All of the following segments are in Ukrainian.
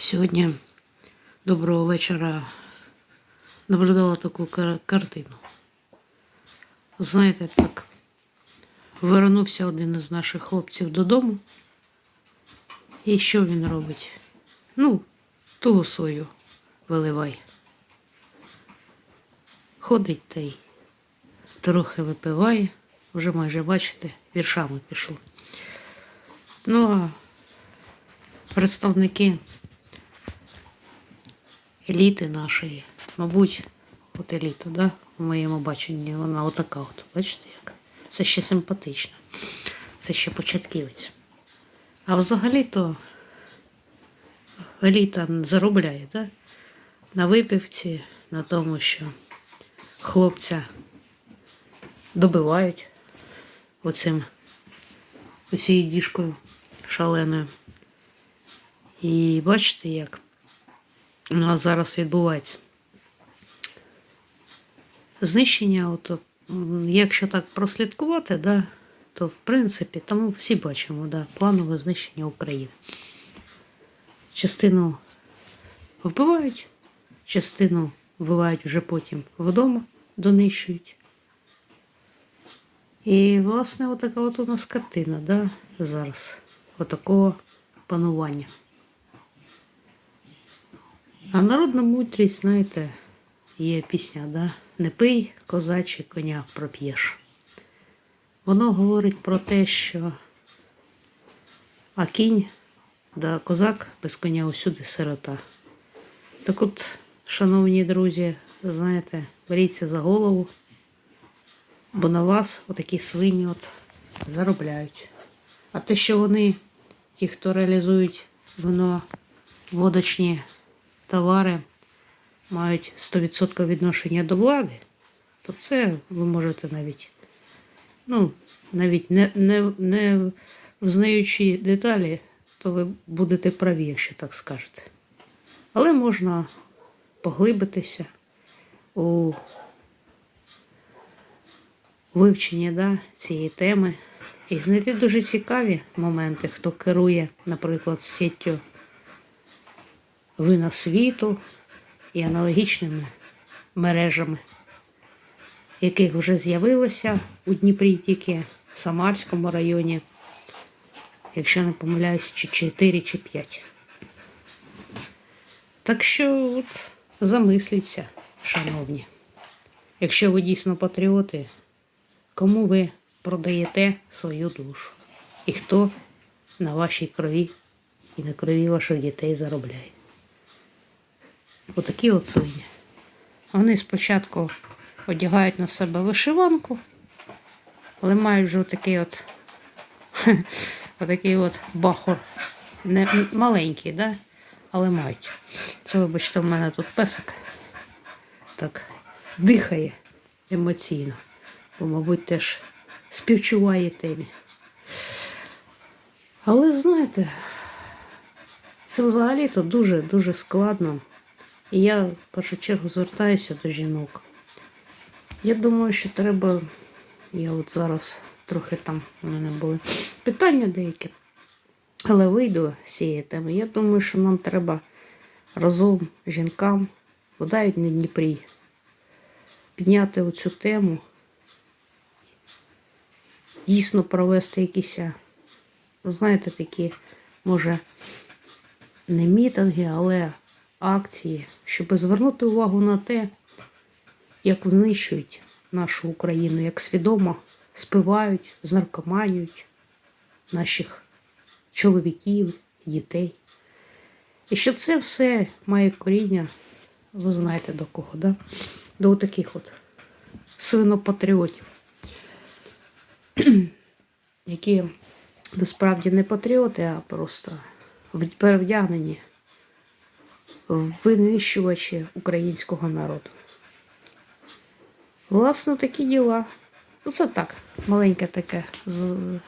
Сьогодні доброго вечора наблюдала таку кар- картину. Знаєте, так вернувся один із наших хлопців додому. І що він робить? Ну, того свою виливай. Ходить та й трохи випиває, вже майже бачите, віршами пішло. Ну а представники еліти нашої, мабуть, от еліта, да? в моєму баченні, вона отака от. Бачите як? Це ще симпатично. Це ще початківець. А взагалі-то еліта заробляє, да? На випивці, на тому, що хлопця добивають оцим оцією діжкою шаленою. І бачите, як у нас зараз відбувається. Знищення, от, якщо так прослідкувати, да, то в принципі, тому всі бачимо, да, планове знищення України. Частину вбивають, частину вбивають вже потім вдома, донищують. І, власне, отака от у нас картина, да, зараз, отакого панування. А народна мудрість, знаєте, є пісня, да? Не пий, козачі, коня проп'єш. Воно говорить про те, що а кінь, да козак без коня усюди сирота. Так от, шановні друзі, знаєте, беріться за голову, бо на вас отакі свині от заробляють. А те, що вони, ті, хто реалізують вино водочні товари, мають 100% відношення до влади, то це ви можете навіть, ну, навіть не, не, не взнаючи деталі, то ви будете праві, якщо так скажете. Але можна поглибитися у вивченні да, цієї теми і знайти дуже цікаві моменти, хто керує, наприклад, сіттю вина світу і аналогічними мережами, яких вже з'явилося у Дніпрі тільки в Самарському районі, якщо не помиляюсь, чи 4 чи 5. Так що от замисліться, шановні. Якщо ви дійсно патріоти, кому ви продаєте свою душу? І хто на вашій крові і на крові ваших дітей заробляє? Отакі от свині. Вони спочатку одягають на себе вишиванку, але мають вже отакий от, отакий от бахор. Не маленький, да? але мають. Це, вибачте, в мене тут песик так дихає емоційно, бо, мабуть, теж співчуває темі. Але знаєте, це взагалі-то дуже-дуже складно. І я в першу чергу звертаюся до жінок. Я думаю, що треба. Я от зараз трохи там у мене були питання деякі, але вийду з цієї теми. Я думаю, що нам треба разом жінкам, бодай не Дніпрі, підняти оцю тему, дійсно провести якісь, ну, знаєте, такі, може, не мітинги, але акції, щоб звернути увагу на те, як знищують нашу Україну, як свідомо спивають, знаркоманюють наших чоловіків, дітей. І що це все має коріння, ви знаєте до кого, да? до таких от свинопатріотів, які насправді не патріоти, а просто перевдягнені винищувачі українського народу. Власне, такі діла. Ну, це так, маленьке таке.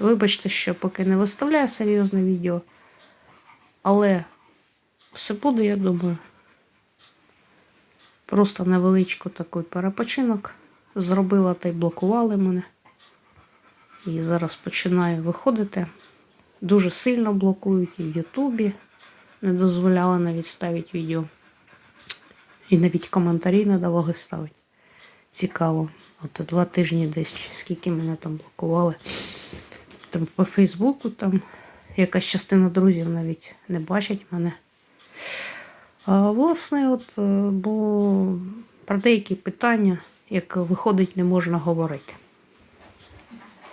Вибачте, що поки не виставляю серйозне відео. Але все буде, я думаю. Просто невеличку такий перепочинок. Зробила та й блокували мене. І зараз починаю виходити. Дуже сильно блокують і в Ютубі, не дозволяли навіть ставити відео. І навіть коментарі не давали ставити. Цікаво. От два тижні десь, чи скільки мене там блокували. Там по Фейсбуку там якась частина друзів навіть не бачить мене. А, власне, от, е, бо про деякі питання, як виходить, не можна говорити.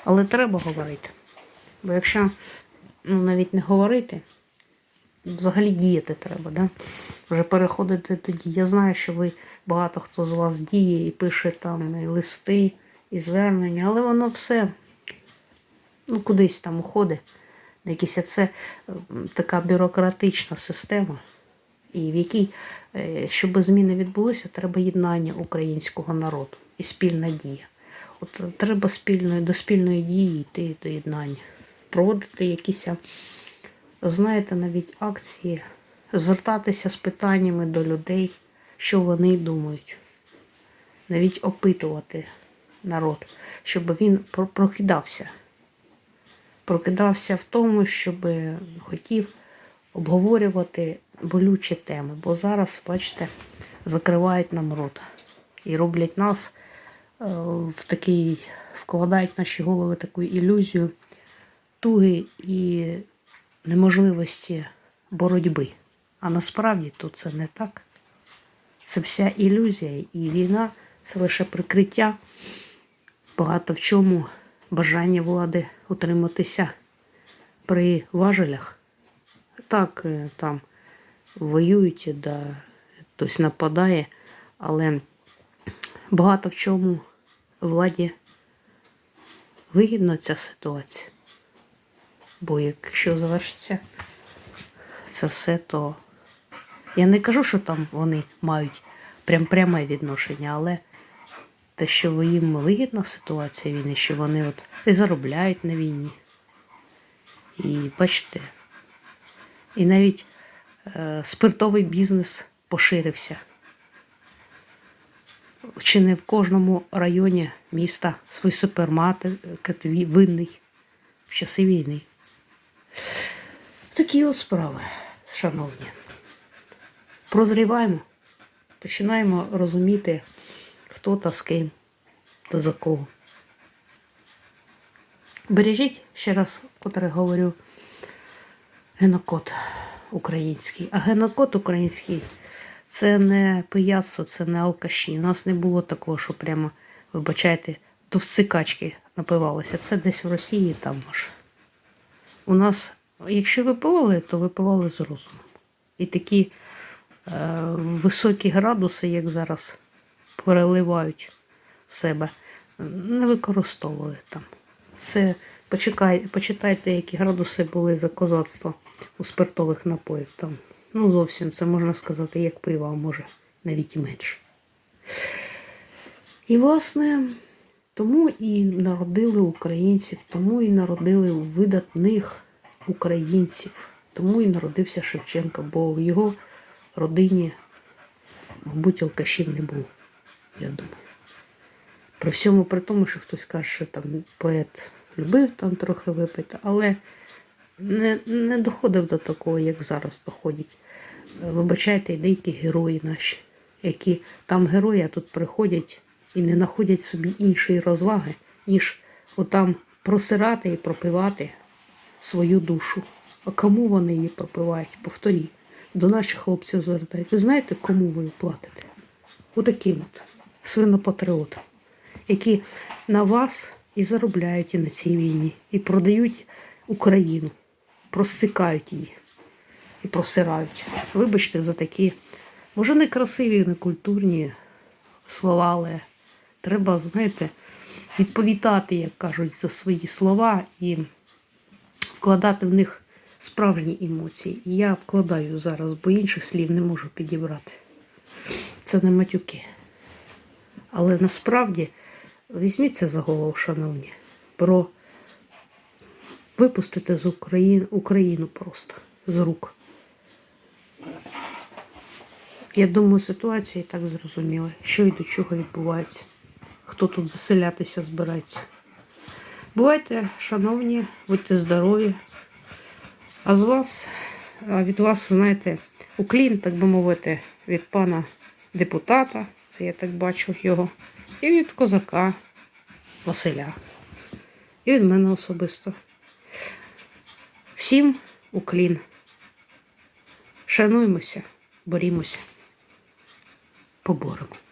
Але треба говорити. Бо якщо ну, навіть не говорити, взагалі діяти треба, да? Вже переходити тоді. Я знаю, що ви багато хто з вас діє і пише там і листи, і звернення, але воно все ну, кудись там уходить. Якісь це така бюрократична система, і в якій, е, щоб зміни відбулися, треба єднання українського народу і спільна дія. От е, треба спільної, до спільної дії йти до єднання, проводити якісь, знаєте, навіть акції, звертатися з питаннями до людей, що вони думають, навіть опитувати народ, щоб він прокидався. Прокидався в тому, щоб хотів обговорювати болючі теми. Бо зараз, бачите, закривають нам рот і роблять нас е, в такий, вкладають в наші голови таку ілюзію туги і неможливості боротьби. А насправді то це не так. Це вся ілюзія, і війна це лише прикриття, багато в чому бажання влади утриматися при важелях. Так, е, там воюють, да, хтось нападає, але багато в чому владі вигідна ця ситуація. Бо якщо завершиться це все, то я не кажу, що там вони мають прям пряме відношення, але те, що їм вигідна ситуація війни, що вони от і заробляють на війні. І бачите, і навіть е, спиртовий бізнес поширився. Чи не в кожному районі міста свій супермаркет винний в часи війни. Такі от справи, шановні. Прозріваємо, починаємо розуміти, хто та з ким, та за кого. Бережіть, ще раз, котре говорю, генокод український. А генокод український це не пияцтво, це не алкаші. У нас не було такого, що прямо, вибачайте, до всикачки напивалося. Це десь в Росії там може. У нас, якщо випивали, то випивали з розумом. І такі е, високі градуси, як зараз переливають в себе, не використовували там. Це почекай, почитайте, які градуси були за козацтво у спиртових напоїв. Там, ну, зовсім це можна сказати, як пиво, а може навіть і менше. І, власне, тому і народили українців, тому і народили видатних українців, тому і народився Шевченко, бо в його родині, мабуть, алкашів не було, я думаю. При всьому при тому, що хтось каже, що там поет любив там трохи випити, але не, не доходив до такого, як зараз доходять. Вибачайте, деякі герої наші, які там герої, а тут приходять і не знаходять собі іншої розваги, ніж отам просирати і пропивати свою душу. А кому вони її пропивають? Повторіть. До наших хлопців звертають. Ви знаєте, кому ви платите? Отаким от свинопатріотам, які на вас і заробляють і на цій війні, і продають Україну, просикають її і просирають. Вибачте за такі, може, не красиві, не культурні слова, але треба, знаєте, відповідати, як кажуть, за свої слова і вкладати в них справжні емоції. І я вкладаю зараз, бо інших слів не можу підібрати. Це не матюки. Але насправді візьміться за голову, шановні, про випустити з України Україну просто з рук. Я думаю, ситуація і так зрозуміла, що і до чого відбувається, хто тут заселятися збирається. Бувайте, шановні, будьте здорові. А з вас від вас, знаєте, уклін, так би мовити, від пана депутата, це я так бачу його, і від козака Василя. І від мене особисто. Всім уклін. Шануймося, борімося, поборемо.